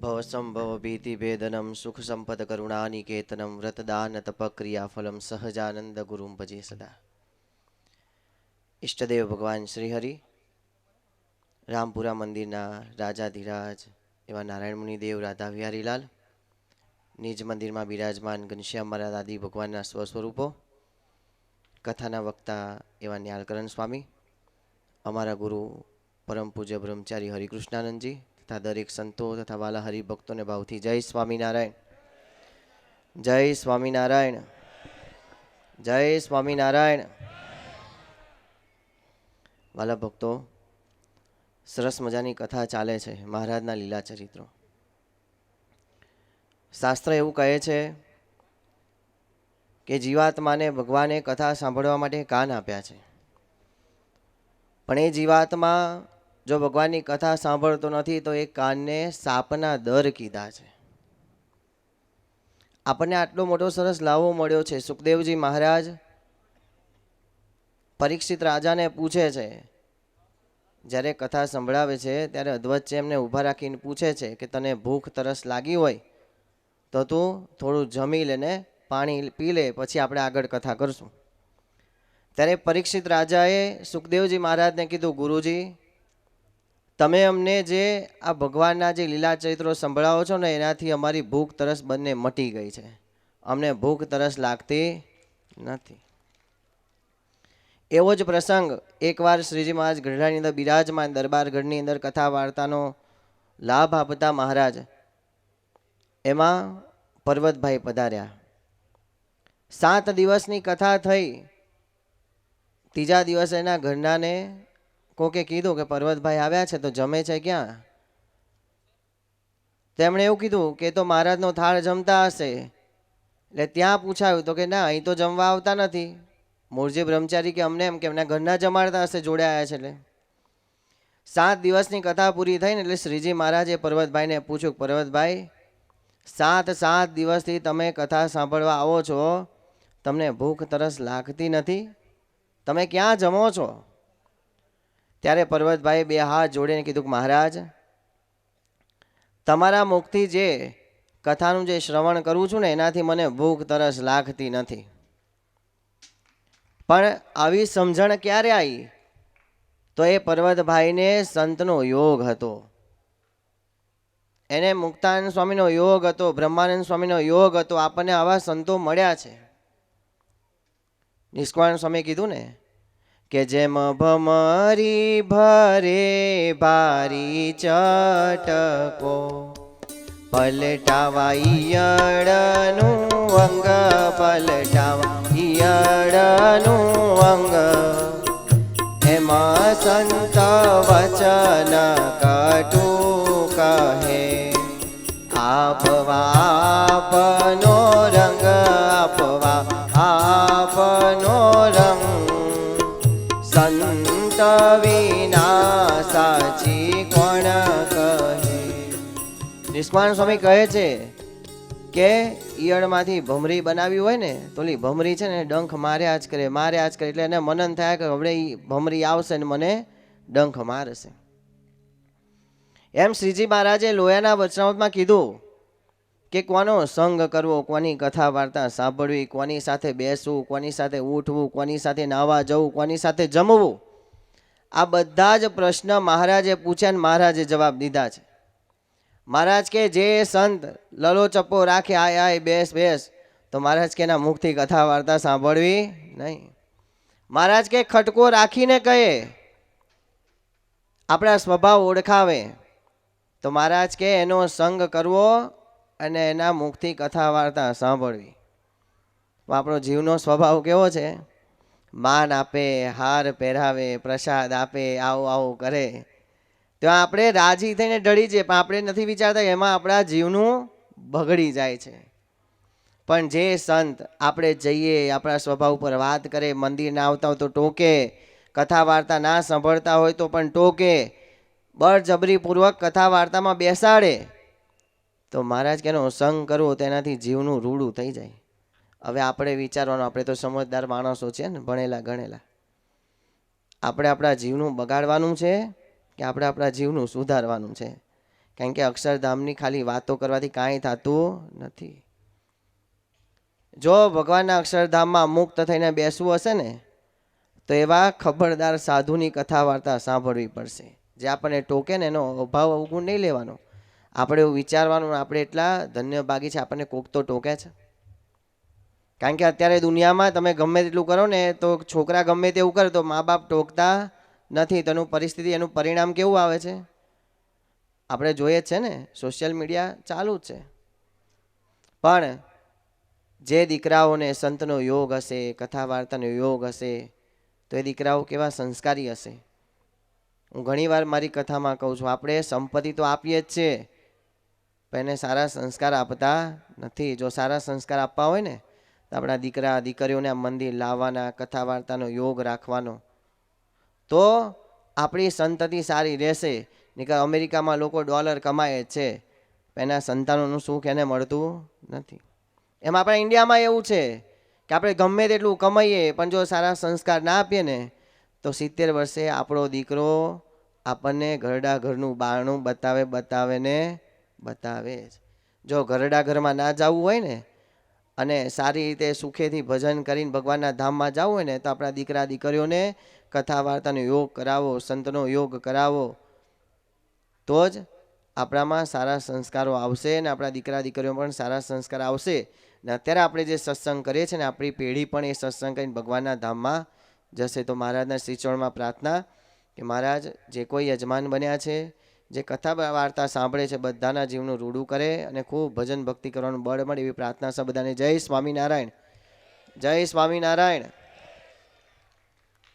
ભવસંભવ ભીતિભેદનમ સુખ સંપદ કરુણાનિકેતનમ વ્રતદાન તપક્રિયાફલમ સહજાનંદ ગુરુમ ભજે સદા ઈષ્ટદેવ ભગવાન શ્રી હરિ રામપુરા મંદિરના રાજાધિરાજ એવા નારાયણ મુનિદેવ રાધા વિહારીલાલ નિજ મંદિરમાં બિરાજમાન ઘનશ્યામ મહારાજ દાદી ભગવાનના સ્વસ્વરૂપો કથાના વક્તા એવા ન્યાલકરણ સ્વામી અમારા ગુરુ પરમ પૂજ્ય બ્રહ્મચારી હરિકૃષ્ણાનંદજી તથા દરેક સંતો તથા વાલા હરિભક્તોને ભાવથી જય સ્વામિનારાયણ. જય સ્વામિનારાયણ. જય સ્વામિનારાયણ. વાલા ભક્તો સરસ મજાની કથા ચાલે છે મહારાજના લીલા ચરિત્રો. શાસ્ત્ર એવું કહે છે કે જીવાત્માને ભગવાને કથા સાંભળવા માટે કાન આપ્યા છે. પણ એ જીવાત્મા જો ભગવાનની કથા સાંભળતો નથી, તો એ કાનને સાપના દર કીધા છે. આપણને આટલો મોટો સરસ લાવો મળ્યો છે. સુખદેવજી મહારાજ પરીક્ષિત રાજાને પૂછે છે, જ્યારે કથા સંભળાવે છે, ત્યારે અધવચ્ચે એમને ઊભા રાખીને પૂછે છે કે તને ભૂખ તરસ લાગી હોય, તો તું થોડું જમી લેને પાણી પી લે, પછી આપણે આગળ કથા કરશું. ત્યારે પરીક્ષિત રાજાએ સુખદેવજી મહારાજને કીધું, ગુરુજી તમે અમને જે આ ભગવાનના જે લીલા ચરિત્રો સંભળાવો છો ને, એનાથી અમારી ભૂખ તરસ બંને મટી ગઈ છે. અમને ભૂખ તરસ લાગતી નથી. એવો જ પ્રસંગ એકવાર શ્રીજી મહારાજ ગઢડાની અંદર બિરાજમાન દરબાર ગઢની અંદર કથા વાર્તાનો લાભ આપતા મહારાજ એમાં પર્વતભાઈ પધાર્યા. સાત દિવસની કથા થઈ. ત્રીજા દિવસે એના ઘરનાને કોકે કીધું કે પર્વતભાઈ આવ્યા છે તો જમે છે ક્યાં? તેમણે એવું કીધું કે તો મહારાજનો થાળ જમતા હશે. એટલે ત્યાં પૂછાયું તો કે ના, અહીં તો જમવા આવતા નથી. મૂળજી બ્રહ્મચારી કે અમને એમ કે એમના ઘરના જમાડતા હશે, જોડે આવ્યા છે એટલે. સાત દિવસની કથા પૂરી થઈ ને એટલે શ્રીજી મહારાજે પર્વતભાઈને પૂછ્યું, પર્વતભાઈ, સાત સાત દિવસથી તમે કથા સાંભળવા આવો છો. તમને ભૂખ તરસ લાગતી નથી. તમે ક્યાં જમો છો? ત્યારે પર્વતભાઈ બે હાથ જોડીને કીધું કે, મહારાજ, તમારા મુખથી જે કથાનું જે શ્રવણ કરું છું ને, એનાથી મને ભૂખ તરસ લાગતી નથી. પણ આવી સમજણ ક્યારે આવી? તો એ પર્વતભાઈને સંતનો યોગ હતો. એને મુક્તાનંદ સ્વામીનો યોગ હતો, બ્રહ્માનંદ સ્વામીનો યોગ હતો. આપણને આવા સંતો મળ્યા છે. નિષ્કવાણ સ્વામી કીધું ને કે જેમ ભમરી ભરે ભારી ચટકો પલટાવા ઈયળનું અંગ પલટાવા ઈયળનું અંગ. એમાં સંત વચન કટુ કહે, આપવા વિના સાચી કોણ કહે? નિષ્માન સ્વામી કહે છે કે ઈયળમાંથી ભમરી બનાવી હોય ને, તો ઓલી ભમરી છે ને ડંખ માર્યા જ કરે માર્યા જ કરે, એટલે એને મનન થાય કે હવે ભમરી આવશે ને મને ડંખ મારશે. એમ શ્રીજી મહારાજે લોયાના વચનામતમાં કીધું કે કોનો સંગ કરવો, કોની કથા વાર્તા સાંભળવી, કોની સાથે બેસવું, કોની સાથે ઉઠવું, કોની સાથે નાવા જવું, કોની સાથે જમવું? આ બધા જ પ્રશ્ન મહારાજે પૂછ્યા ને મહારાજે જવાબ દીધા છે. મહારાજ કે, જે સંત લલો ચપ્પો રાખે, આય આય, બેસ બેસ. તો મહારાજ કે એના મુખથી કથા વાર્તા સાંભળવી નહીં. મહારાજ કે, ખટકો રાખીને કહે, આપણા સ્વભાવ ઓળખાવે. તો મહારાજ કે, એનો સંગ કરવો અને એના મુખથી કથા વાર્તા સાંભળવી. આપણો જીવનો સ્વભાવ કેવો છે? માન આપે, હાર પહેરાવે, પ્રસાદ આપે, આવું આવું કરે. તો આપણે રાજી થઈને ઢળી જઈએ, પણ આપણે નથી વિચારતા એમાં આપણા જીવનું બગડી જાય છે. પણ જે સંત આપણે જઈએ, આપણા સ્વભાવ ઉપર વાત કરે, મંદિર ના આવતા હોય તો ટોકે, કથા વાર્તા ના સાંભળતા હોય તો પણ ટોકે, બળજબરીપૂર્વક કથા વાર્તામાં બેસાડે. તો મહારાજ કેનો સંગ કરવો તેનાથી જીવનું રૂડું થઈ જાય. હવે આપણે વિચારવાનું, આપણે તો સમજદાર માણસો છે ને, ભણેલા, ગણેલા. આપણે આપણા જીવનું બગાડવાનું છે કે આપણે આપણા જીવનું સુધારવાનું છે? કારણ કે અક્ષરધામની ખાલી વાતો કરવાથી કાંઈ થતું નથી. જો ભગવાનના અક્ષરધામમાં મુક્ત થઈને બેસવું હશે ને, તો એવા ખબરદાર સાધુની કથા વાર્તા સાંભળવી પડશે. જે આપણને ટોકે ને, એનો અભાવ અવગુણ નહીં લેવાનો. આપણે એવું વિચારવાનું, આપણે એટલા ધન્ય ભાગી છે, આપણને કોક તો ટોકે છે. કારણ કે અત્યારે દુનિયામાં તમે ગમે તેટલું કરો ને, તો છોકરા ગમે તેવું કરે, તો મા બાપ ટોકતા નથી. તેનું પરિસ્થિતિ, એનું પરિણામ કેવું આવે છે? આપણે જોઈએ જ છે ને સોશિયલ મીડિયા ચાલુ જ છે. પણ જે દીકરાઓને સંતનો યોગ હશે કથા વાર્તાનો યોગ હશે, તો એ દીકરાઓ કેવા સંસ્કારી હશે? હું ઘણીવાર મારી કથામાં કહું છું, આપણે સંપત્તિ તો આપીએ જ છીએ, પણ એને સારા સંસ્કાર આપતા નથી. જો સારા સંસ્કાર આપવા હોય ને આપણા દીકરા, દીકરીઓને આ મંદિર લાવવાના કથા વાર્તાનો યોગ રાખવાનો. તો આપણી સંતતિ સારી રહેશે. નીકળ અમેરિકામાં લોકો ડોલર કમાય છે. એના સંતાનોનું સુખ એને મળતું નથી. એમ આપણા ઇન્ડિયામાં એવું છે કે આપણે ગમે તેટલું કમાઈએ, પણ જો સારા સંસ્કાર ના આપીએ ને, તો સિત્તેર વર્ષે આપણો દીકરો આપણને ઘરડા ઘરનું બારણું બતાવે બતાવે ને બતાવે જ. જો ઘરડા ઘરમાં ના જવું હોય ને અને સારી રીતે સુખેથી ભજન કરીને ભગવાનના ધામમાં જવું હોય ને, તો આપણા દીકરા દીકરીઓને કથા વાર્તાનો યોગ કરાવો, સંતનો યોગ કરાવો. તો જ આપણામાં સારા સંસ્કારો આવશે અને આપણા દીકરા દીકરીઓ પણ સારા સંસ્કાર આવશે. ને અત્યારે આપણે જે સત્સંગ કરીએ છીએ ને, આપણી પેઢી પણ એ સત્સંગ કરીને ભગવાનના ધામમાં જશે. તો મહારાજના શ્રીચરણમાં પ્રાર્થના કે મહારાજ, જે કોઈ યજમાન બન્યા છે જે કથા વાર્તા સાંભળે છે, બધાના જીવનું રૂડું કરે અને ખૂબ ભજન ભક્તિ કરવાનું બળ મળે એવી પ્રાર્થના છે બધાને. જય સ્વામિનારાયણ. જય સ્વામિનારાયણ.